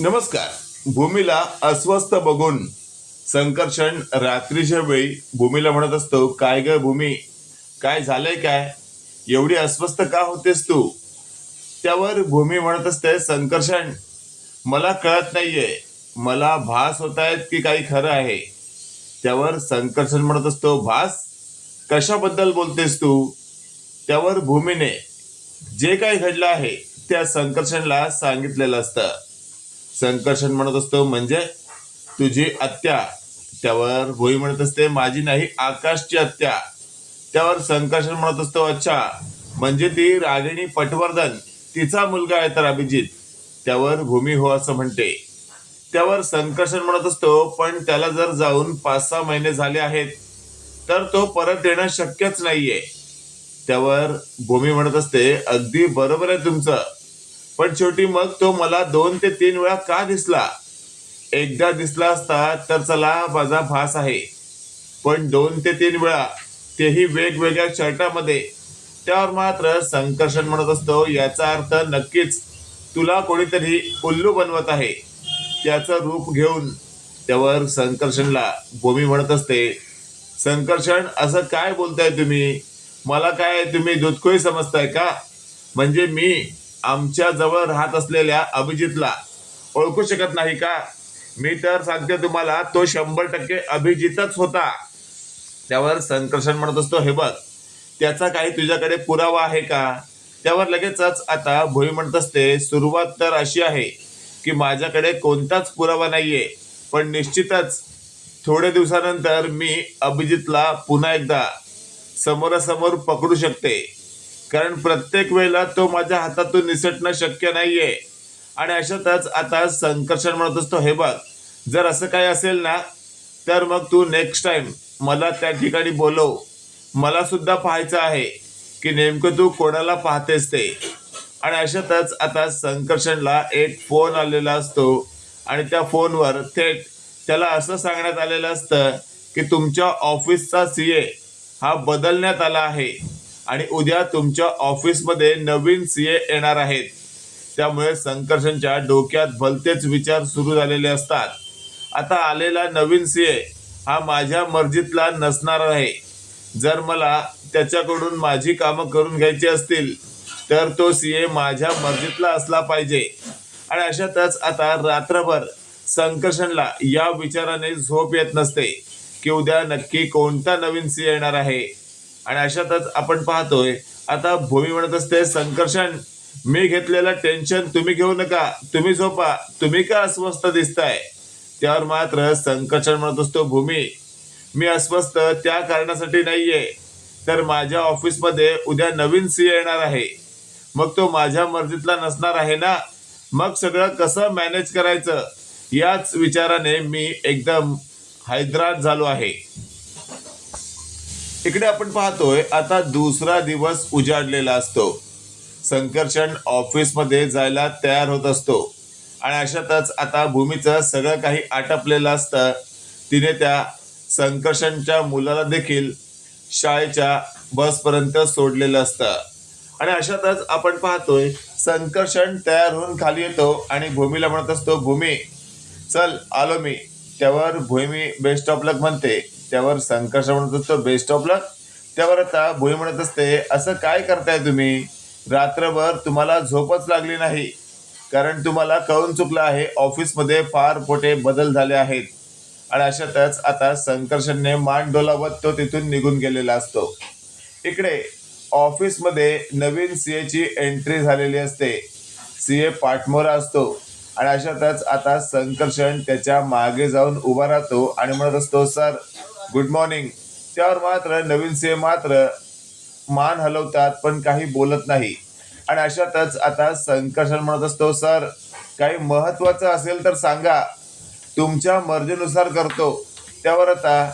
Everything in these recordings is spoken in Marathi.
नमस्कार. भूमीला अस्वस्थ बघून संकर्षण रात्रीच्या वेळी भूमीला म्हणत असतो काय ग भूमी? काय झालंय काय? एवढी अस्वस्थ का होतेस तू? त्यावर भूमी म्हणत असते संकर्षण मला कळत नाहीये. मला भास होत आहेत की काही खरं आहे? त्यावर संकर्षण म्हणत असतो भास? कशाबद्दल बोलतेस तू? त्यावर भूमीने जे काही घडलं आहे त्या संकर्षणला सांगितलेलं असतं. संकर्षण म्हणत असतो. म्हणजे तुझी आत्या. त्यावर भोई म्हणत असते माझी नाही आकाशची हत्या त्यावर संकर्षण म्हणत असतो अच्छा. म्हणजे ती रागिणी पटवर्धन तिचा मुलगा आहे तर अभिजित. त्यावर भूमी हो असं म्हणते. त्यावर संकर्षण म्हणत असतो पण त्याला जर जाऊन पाच सहा महिने झाले आहेत तर तो परत येणं शक्यच नाहीये. त्यावर भूमी म्हणत असते अगदी बरोबर आहे तुमचं. पण शेवटी मग तो मला दोन ते तीन वेळा का दिसला? एकदा दिसला असता तर चला माझा भास आहे. पण दोन ते तीन वेळा तेही वेगवेगळ्या शर्टामध्ये. त्यावर मात्र संकर्षण म्हणत असतो याचा अर्थ नक्कीच तुला कोणीतरी उल्लू बनवत आहे. त्याचं रूप घेऊन त्यावर संकर्षणला भूमी म्हणत असते. संकर्षण असं काय बोलताय तुम्ही? मला काय तुम्ही दुधकोळी समजताय का? म्हणजे मी आमच्या जवळ राहत असलेल्या अभिजितला ओळखू शकत नाही का? मी तर सांगते तुम्हाला तो शंभर टक्के अभिजितच होता. त्यावर संकर्षण म्हणत असतो हे बघ त्याचा काही तुझ्याकडे पुरावा आहे का? त्यावर लगेचच आता भोई म्हणत असते सुरुवात तर अशी आहे की माझ्याकडे कोणताच पुरावा नाहीये. पण निश्चितच थोड्या दिवसानंतर मी अभिजितला पुन्हा एकदा समोरासमोर पकडू शकते. कारण प्रत्येक वेळेला तो माझ्या हातातून निसटणं शक्य नाहीये. आणि अशातच आता संकर्षण म्हणत असतो हे बघ जर असं काही असेल ना तर मग तू नेक्स्ट टाइम मला त्या ठिकाणी बोलव. मला सुद्धा पाहायचं आहे की नेमकं तू कोणाला पाहतेस ते. आणि अशातच आता संकर्षणला एक फोन आलेला असतो. आणि त्या फोनवर थेट त्याला असं सांगण्यात आलेलं असतं की तुमच्या ऑफिसचा सी ए हा बदलण्यात आला आहे. आणि उद्या तुमच्या ऑफिसमध्ये नवीन सी ए येणार आहेत. त्यामुळे संकर्षणच्या डोक्यात भलतेच विचार सुरू झालेले असतात. आता आलेला नवीन सी ए हा माझ्या मर्जीतला नसणार आहे. जर मला त्याच्याकडून माझी कामं करून घ्यायची असतील तर तो सी ए माझ्या मर्जीतला असला पाहिजे. आणि अशातच आता रात्रभर संकर्षणला या विचाराने झोप येत नसते की उद्या नक्की कोणता नवीन सी येणार आहे. आणि अशातच आपण पाहतोय आता भूमी म्हणत असते संकर्षण. मी घेतलेलं टेन्शन तुम्ही घेऊ नका तुम्ही झोपा तुम्ही का अस्वस्थ दिसताय? त्यावर मात्र संकर्षण म्हणत असतो भूमी. मी अस्वस्थ त्या कारणासाठी नाहीये. तर माझ्या ऑफिसमध्ये उद्या नवीन सी येणार आहे. मग तो माझ्या मर्जीतला नसणार आहे ना? मग सगळं कसं मॅनेज करायचं? याच विचाराने मी एकदम हैदरात झालो आहे. इकडे आपण पाहतोय आता दुसरा दिवस उजाडलेला असतो. संकर्षण ऑफिसमध्ये जायला तयार होत असतो. आणि अशातच आता भूमीचं सगळं काही आटपलेलं असतं. तिने त्या संकर्षणच्या मुलाला देखील शाळेच्या बसपर्यंत सोडलेलं असतं. आणि अशातच आपण पाहतोय संकर्षण तयार होऊन खाली येतो आणि भूमीला म्हणत असतो भूमी चल आलो मी. त्यावर भूमी बेस्ट ऑफ लक म्हणते. त्यावर संकर्ष म्हणत असतो बेस्ट ऑफ लक त्यावर आता भुई म्हणत असते असं काय करताय तुम्ही? रात्रभर तुम्हाला झोपच लागली नाही. कारण तुम्हाला कळून चुकलं आहे ऑफिसमध्ये फार मोठे बदल झाले आहेत. आणि अशातच आता संकर्षणने मान डोलावत तो तिथून निघून गेलेला असतो. इकडे ऑफिसमध्ये नवीन सी ची एंट्री झालेली असते. सी ए पाठमोरा असतो. आणि अशातच आता संकर्षण त्याच्यामागे जाऊन उभा राहतो आणि म्हणत असतो सर गुड मॉर्निंग त्यावर मात्र नवीन सी मात्र मान हलवतात पण काही बोलत नाही. आणि अशातच आता संकर्षण म्हणत असतो सर काही महत्वाचं असेल तर सांगा. तुमच्या मर्जीनुसार करतो. त्यावर आता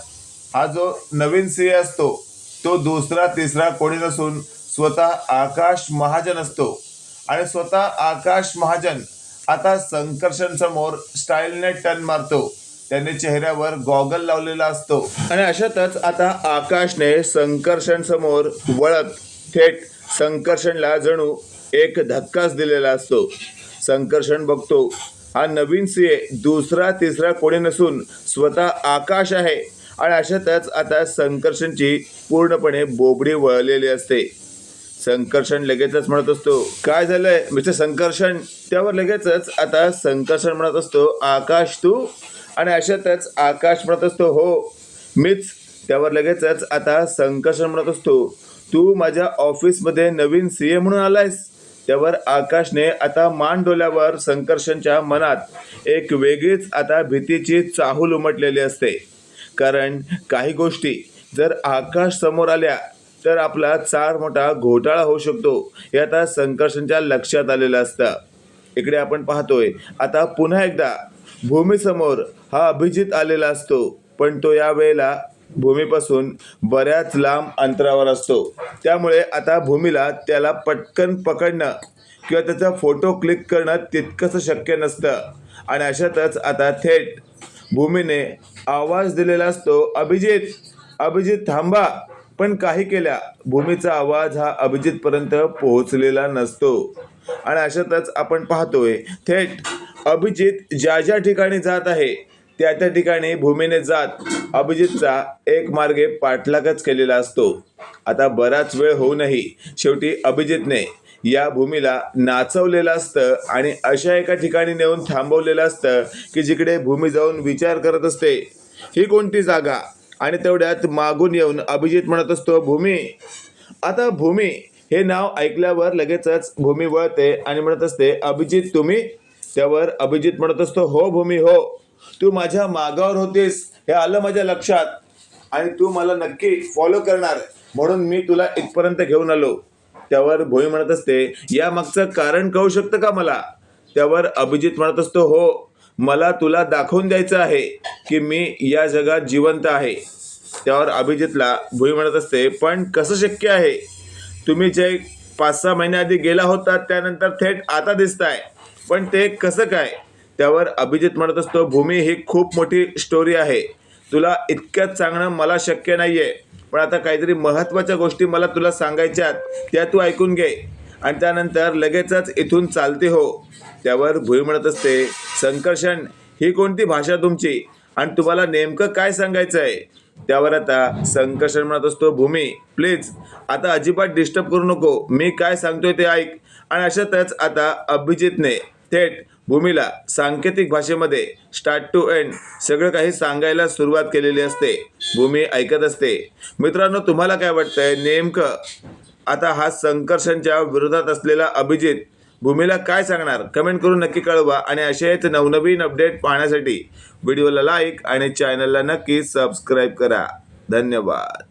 हा जो नवीन सी असतो तो दुसरा तिसरा कोणी नसून स्वतः आकाश महाजन असतो. आणि स्वतः आकाश महाजन आता संकर्षण समोर स्टाईलने टर्न मारतो. त्याने चेहऱ्यावर गॉगल लावलेला असतो. आणि अशातच आता आकाशने संकर्षण समोर वळत थेट संकर्षणला जणू एक धक्काच दिलेला असतो. संकर्षण बघतो. हा नवीन सीए दुसरा तिसरा कोणी नसून स्वतः आकाश आहे. आणि अशातच आता संकर्षणची पूर्णपणे बोबडी वळलेली असते. संकर्षण लगेचच म्हणत असतो काय झालंय? मिस्टर संकर्षण? त्यावर लगेचच आता संकर्षण म्हणत असतो आकाश तू आणि अशातच आकाश म्हणत असतो हो मीच. त्यावर लगेचच आता संकर्षण म्हणत असतो तू माझ्या ऑफिसमध्ये नवीन सी ए म्हणून आलायस. त्यावर आकाशने आता मान डोल्यावर संकर्षणच्या मनात एक वेगळीच आता भीतीची चाहूल उमटलेली असते. कारण काही गोष्टी जर आकाश समोर आल्या तर आपला चार मोठा घोटाळा होऊ शकतो हे आता संकर्षणच्या लक्षात आलेलं असतं. इकडे आपण पाहतोय आता पुन्हा एकदा भूमीसमोर हा अभिजित आलेला असतो पण तो या वेळेला भूमीपासून बऱ्याच लांब अंतरावर असतो. त्यामुळे आता भूमीला त्याला पटकन पकडणं किंवा त्याचा फोटो क्लिक करणं तितकंसं शक्य नसतं. आणि अशातच आता थेट भूमीने आवाज दिलेला असतो अभिजित अभिजित थांबा. पण काही केल्या भूमीचा आवाज हा अभिजितपर्यंत पोहोचलेला नसतो. आणि अशातच आपण पाहतोय थेट अभिजित ज्या ज्या ठिकाणी जात आहे त्या त्या ठिकाणी भूमीने जात अभिजितचा एक मार्गे पाठलागच केलेला असतो. आता बराच वेळ होऊनही शेवटी अभिजितने या भूमीला नाचवलेलं असतं आणि अशा एका ठिकाणी नेऊन थांबवलेलं असतं की जिकडे भूमी जाऊन विचार करत असते ही कोणती जागा? आणि तेवढ्यात मागून येऊन अभिजित म्हणत असतो भूमी आता भूमी हे नाव ऐकल्यावर लगेचच भूमी वळते आणि म्हणत असते अभिजित तुम्ही त्यावर अभिजित म्हणत असतो हो भूमी हो. तू माझ्या मागावर होतीस. हे आलं माझ्या लक्षात. आणि तू मला नक्की फॉलो करणार. म्हणून मी तुला इथपर्यंत घेऊन आलो. त्यावर भोई म्हणत असते या मागचं कारण कळू शकतं का मला? त्यावर अभिजित म्हणत असतो हो. मला तुला दाखवून द्यायचं आहे की मी या जगात जिवंत आहे. त्यावर अभिजितला भुई म्हणत असते पण कसं शक्य आहे? तुम्ही जे पाच सहा महिन्याआधी गेला होता त्यानंतर थेट आता दिसताय. पण ते कसं काय? त्यावर अभिजित म्हणत असतो भूमी ही खूप मोठी स्टोरी आहे. तुला इतक्यात सांगणं मला शक्य नाही आहे पण आता काहीतरी महत्त्वाच्या गोष्टी मला तुला सांगायच्यात त्या तू ऐकून घे. आणि त्यानंतर लगेचच इथून चालते हो. त्यावर भुई म्हणत असते संकर्षण ही कोणती भाषा तुमची? आणि तुम्हाला नेमकं काय सांगायचं आहे त्यावर आता संकर्षण म्हणत असतो भूमी प्लीज आता अजिबात डिस्टर्ब करू नको. मी काय सांगतोय ते ऐक. आणि अशातच आता अभिजितने थेट भूमीला सांकेतिक भाषेमध्ये स्टार्ट टू एंड सगळं काही सांगायला सुरुवात केलेली असते. भूमी ऐकत असते. मित्रांनो तुम्हाला काय वाटतंय? नेमकं आता हा संकर्षणच्या विरोधात असलेला अभिजित भूमीला काय सांगणार? कमेंट करून नक्की कळवा आणि असेच नवनवीन अपडेट पाहण्यासाठी व्हिडिओला लाईक आणि चॅनलला नक्की सबस्क्राईब करा. धन्यवाद.